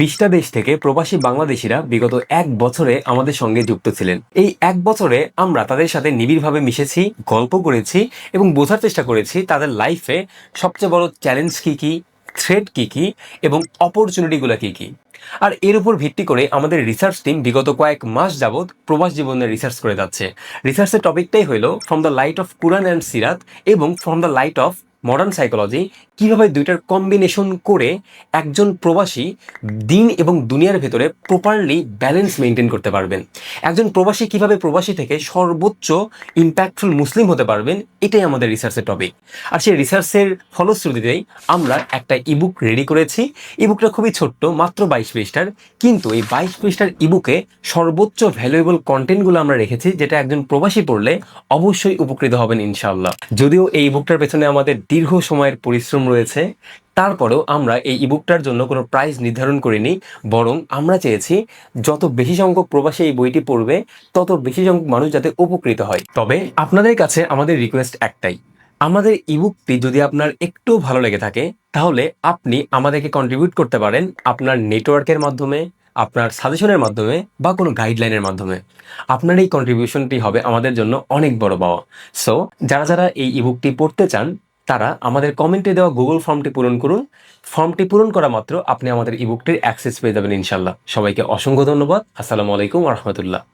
বিশটা দেশ থেকে প্রবাসী বাংলাদেশিরা বিগত এক বছরে আমাদের সঙ্গে যুক্ত ছিলেন। এই এক বছরে আমরা তাদের সাথে নিবিড়ভাবে মিশেছি, গল্প করেছি এবং বোঝার চেষ্টা করেছি তাদের লাইফে সবচেয়ে বড় চ্যালেঞ্জ কী কী থ্রেড কী কী এবং অপরচুনিটিগুলো কী কী। আর এর উপর ভিত্তি করে আমাদের রিসার্চ টিম বিগত কয়েক মাস যাবৎ প্রবাস জীবনে রিসার্চ করে যাচ্ছে। রিসার্চের টপিকটাই হলো from the light of Quran and Sirat এবং from the light of modern psychology কীভাবে দুইটার কম্বিনেশন করে একজন প্রবাসী দিন এবং দুনিয়ার ভেতরে প্রপারলি ব্যালেন্স মেনটেন করতে পারবেন? একজন প্রবাসী কীভাবে প্রবাসী থেকে সর্বোচ্চ ইম্প্যাক্টফুল মুসলিম হতে পারবেন? এটাই আমাদের রিসার্চের টপিক আর সেই রিসার্চের ফলশ্রুতিতেই আমরা একটা ইবুক রেডি করেছি। ইবুকটা খুবই ছোট্ট, মাত্র বাইশ পৃষ্ঠার। কিন্তু এই বাইশ পৃষ্ঠার ইবুকে সর্বোচ্চ ভ্যালুয়েবল কন্টেন্টগুলো আমরা রেখেছি, যেটা একজন প্রবাসী পড়লে অবশ্যই উপকৃত হবেন ইনশাল্লাহ যদিও এই ইবুকটার পেছনে আমাদের দীর্ঘ সময়ের পরিশ্রম রয়েছে। তারপরেও আমরা এই ইবুকটার জন্য কোনো প্রাইস নির্ধারণ করিনি, বরং আমরা চেয়েছি যত বেশি সংখ্যক প্রবাসী এই বইটি পড়বে, তত বেশি সংখ্যক মানুষ যাতে উপকৃত হয়। তবে আপনাদের কাছে আমাদের রিকোয়েস্ট একটাই। আমাদের ইবুকটি যদি আপনার একটু ভালো লেগে থাকে, তাহলে আপনি আমাদেরকে কন্ট্রিবিউট করতে পারেন আপনার নেটওয়ার্কের মাধ্যমে, আপনার সাজেশনের মাধ্যমে বা কোনো গাইডলাইনের মাধ্যমে। আপনার এই কন্ট্রিবিউশনটি হবে আমাদের জন্য অনেক বড় পাওয়া। সো যারা যারা এই ইবুকটি পড়তে চান তারা আমাদের কমেন্টে দেওয়া গুগল ফর্মটি পূরণ করুন। ফর্মটি পূরণ করা মাত্র আপনি আমাদের ইবুকটির অ্যাক্সেস পেয়ে যাবেন ইনশাল্লাহ সবাইকে অসংখ্য ধন্যবাদ। আসসালামু আলাইকুম রহমতুল্লাহ।